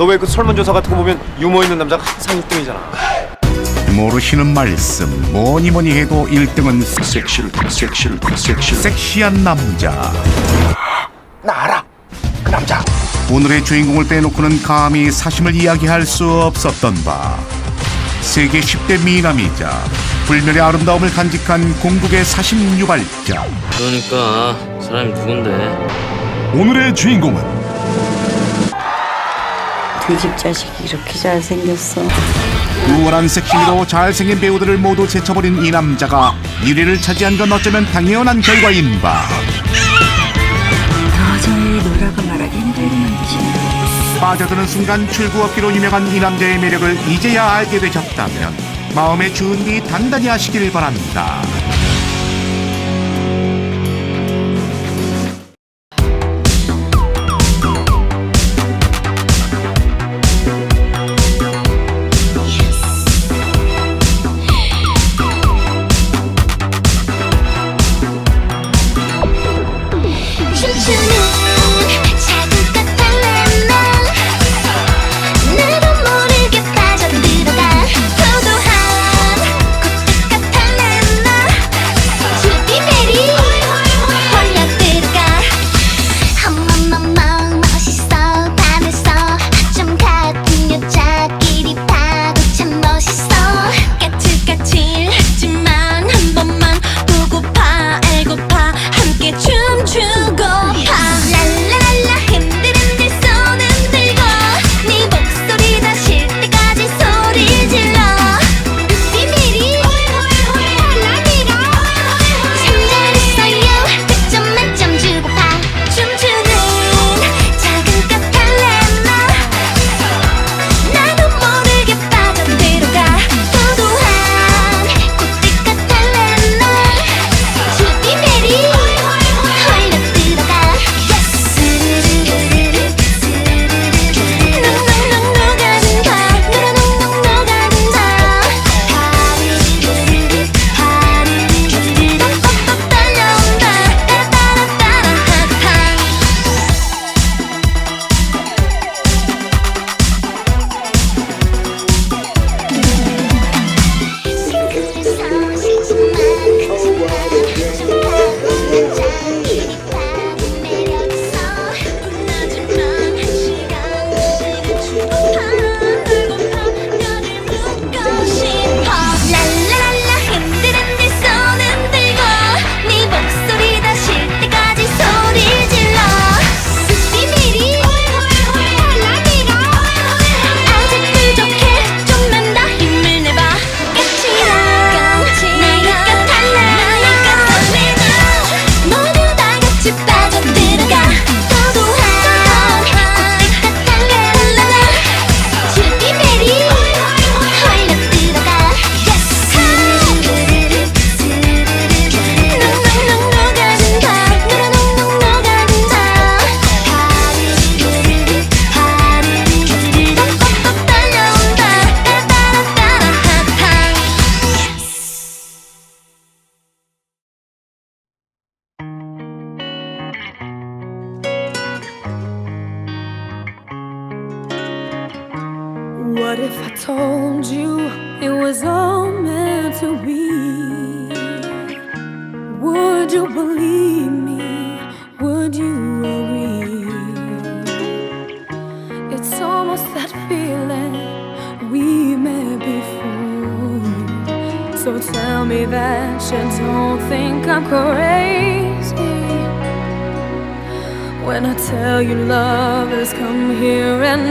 너 왜 그 설문조사 같은 거 보면 유머 있는 남자가 항상 1등이잖아. 모르시는 말씀 뭐니 뭐니 해도 1등은 섹시를 섹시를 섹시를 섹시한 남자 나 알아. 그 남자. 오늘의 주인공을 빼놓고는 감히 사심을 이야기할 수 없었던 바 세계 10대 미남이자 불멸의 아름다움을 간직한 공국의 사심 유발자 그러니까 사람이 누군데? 오늘의 주인공은 돼집 자식이 이렇게 잘생겼어. 우월한 섹시미로 잘생긴 배우들을 모두 제쳐버린 이 남자가 1위를 차지한 건 어쩌면 당연한 결과인 바 도저히 노라고 말하기 힘들게 만드시네. 빠져드는 순간 출구업기로 유명한 이 남자의 매력을 이제야 알게 되셨다면 마음의 준비 단단히 하시길 바랍니다. What if I told you it was all meant to be? Would you believe me? Would you agree? It's almost that feeling we met before. So tell me that you don't think I'm crazy. When I tell you love has come here and